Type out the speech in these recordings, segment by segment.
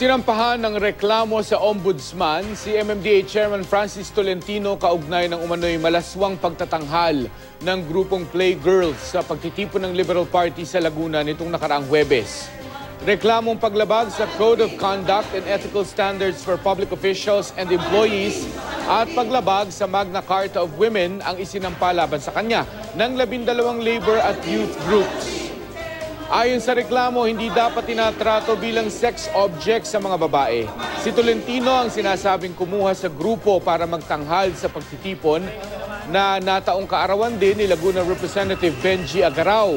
Sinampahan ng reklamo sa ombudsman si MMDA Chairman Francis Tolentino kaugnay ng umano'y malaswang pagtatanghal ng grupong Playgirls sa pagtitipon ng Liberal Party sa Laguna nitong nakaraang Huwebes. Reklamong paglabag sa Code of Conduct and Ethical Standards for Public Officials and Employees at paglabag sa Magna Carta of Women ang isinampa laban sa kanya ng labindalawang labor at youth groups. Ayon sa reklamo, hindi dapat tinatrato bilang sex object sa mga babae. Si Tolentino ang sinasabing kumuha sa grupo para magtanghal sa pagtitipon na nataong kaarawan din ni Laguna Representative Benji Agaraw.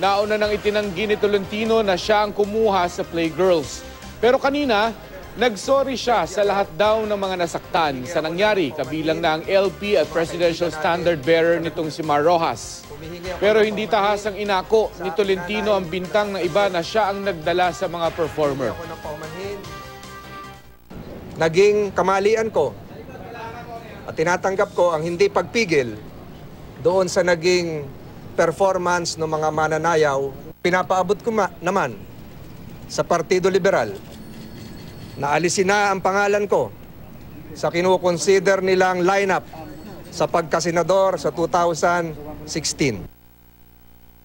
Nauna nang itinanggi ni Tolentino na siya ang kumuha sa Playgirls. Pero kanina, nagsorry siya sa lahat daw ng mga nasaktan sa nangyari, kabilang na ang LP at Presidential Standard Bearer nitong si Mar Rojas. Pero hindi tahasang inako ni Tolentino ang bintang ng iba na siya ang nagdala sa mga performer. Naging kamalian ko at tinatanggap ko ang hindi pagpigil doon sa naging performance ng mga mananayaw. Pinapaabot ko ma- naman sa Partido Liberal na alisin na ang pangalan ko sa kinukonsider nilang lineup sa pagkasenador sa 2016.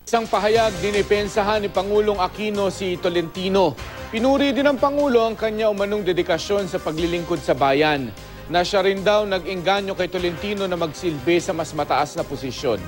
Isang pahayag dinipensahan ni Pangulong Aquino si Tolentino. Pinuri din ng Pangulo ang kanya umanong dedikasyon sa paglilingkod sa bayan na siya rin daw nag-engganyo kay Tolentino na magsilbi sa mas mataas na posisyon.